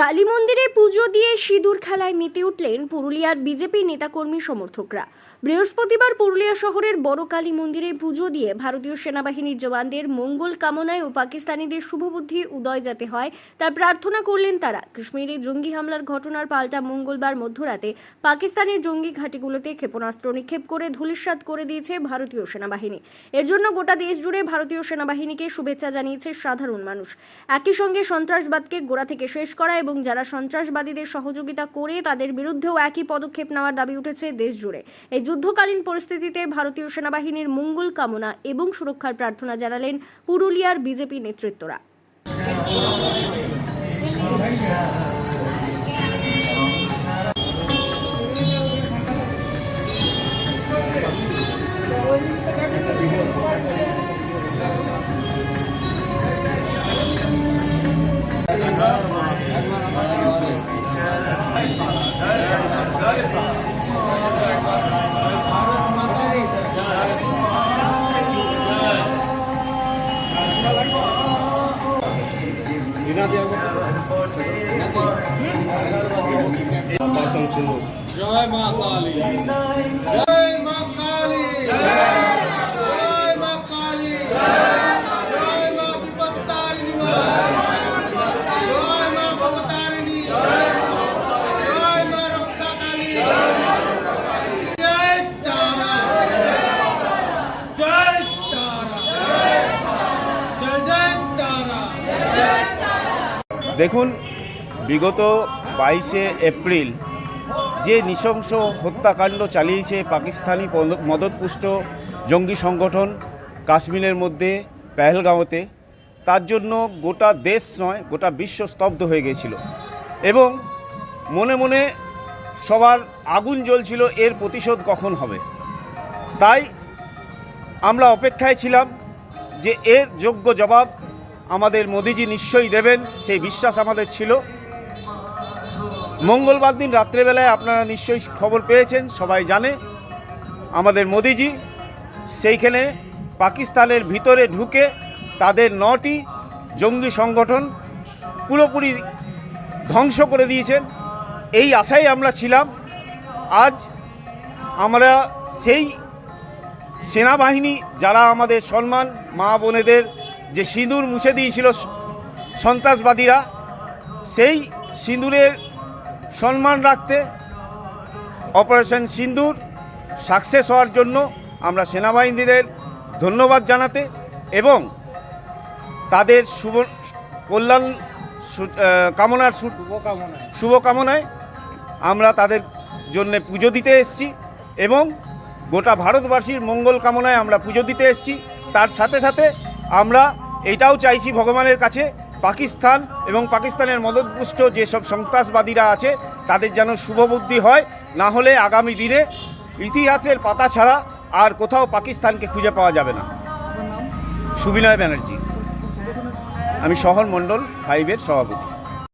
কালী মন্দিরে পুজো দিয়ে সিঁদুর খেলায় মেতে উঠলেন পুরুলিয়ার বিজেপি নেতাকর্মী সমর্থকরা। বৃহস্পতিবার পুরুলিয়া শহরের বড় কালী মন্দিরে পুজো দিয়ে ভারতীয় সেনাবাহিনীর জওয়ানদের মঙ্গল কামনায় ও পাকিস্তানিদের শুভবুদ্ধি উদয় যাতে হয়, তা প্রার্থনা করলেন তারা। কাশ্মীরে জঙ্গি হামলার ঘটনার পাল্টা মঙ্গলবার মধ্যরাতে পাকিস্তানের জঙ্গি ঘাঁটিগুলোতে ক্ষেপণাস্ত্র নিক্ষেপ করে ধূলিসাৎ করে দিয়েছে ভারতীয় সেনাবাহিনী। এর জন্য গোটা দেশ জুড়ে ভারতীয় সেনাবাহিনীকে শুভেচ্ছা জানিয়েছে সাধারণ মানুষ। একই সঙ্গে সন্ত্রাসবাদকে গোড়া থেকে শেষ করা এবং যারা সন্ত্রাসবাদীদের সহযোগিতা করে তাদের বিরুদ্ধেও একই পদক্ষেপ নেওয়ার দাবি উঠেছে দেশ জুড়ে। এই যুদ্ধকালীন পরিস্থিতিতে ভারতীয় সেনাবাহিনীর মঙ্গল কামনা এবং সুরক্ষার প্রার্থনা জানালেন পুরুলিয়ার বিজেপি নেতৃত্বরা। জয় মা কালী। জয় মা কালী। দেখুন, বিগত বাইশে এপ্রিল যে নৃশংস হত্যাকাণ্ড চালিয়েছে পাকিস্তানি মদতপুষ্ট জঙ্গি সংগঠন কাশ্মীরের মধ্যে পেহেলগাঁওতে, তার জন্য গোটা দেশ নয়, গোটা বিশ্ব স্তব্ধ হয়ে গিয়েছিল এবং মনে মনে সবার আগুন জ্বলছিল, এর প্রতিশোধ কখন হবে? তাই আমরা অপেক্ষায় ছিলাম যে এর যোগ্য জবাব আমাদের মোদিজি নিশ্চয়ই দেবেন, সেই বিশ্বাস আমাদের ছিল। মঙ্গলবার দিন রাত্রেবেলায় আপনারা নিশ্চয়ই খবর পেয়েছেন, সবাই জানে। আমাদের মোদিজি সেইখানে পাকিস্তানের ভিতরে ঢুকে তাদের নটি জঙ্গি সংগঠন পুরোপুরি ধ্বংস করে দিয়েছেন। এই আশায় আমরা ছিলাম। আজ আমরা সেই সেনাবাহিনী, যারা আমাদের সম্মান, মা বোনেদের যে সিঁদুর মুছে দিয়েছিল সন্ত্রাসবাদীরা সেই সিঁদুরের সম্মান রাখতে অপারেশন সিন্দুর সাকসেস হওয়ার জন্য আমরা সেনাবাহিনীদের ধন্যবাদ জানাতে এবং তাদের শুভ কল্যাণ কামনার শুভকামনায় আমরা তাদের জন্য পুজো দিতে এসেছি এবং গোটা ভারতবাসীর মঙ্গল কামনায় আমরা পুজো দিতে এসেছি। তার সাথে সাথে আমরা এটাও চাইছি ভগবানের কাছে পাকিস্তান এবং পাকিস্তানের মদতপুষ্ট যেসব সন্ত্রাসবাদীরা আছে তাদের যেন শুভবুদ্ধি হয় না হলে আগামী দিনে ইতিহাসের পাতা ছাড়া আর কোথাও পাকিস্তানকে খুঁজে পাওয়া যাবে না। সুবিনয় ব্যানার্জি। আমি শহর মণ্ডল ফাইভের সভাপতি।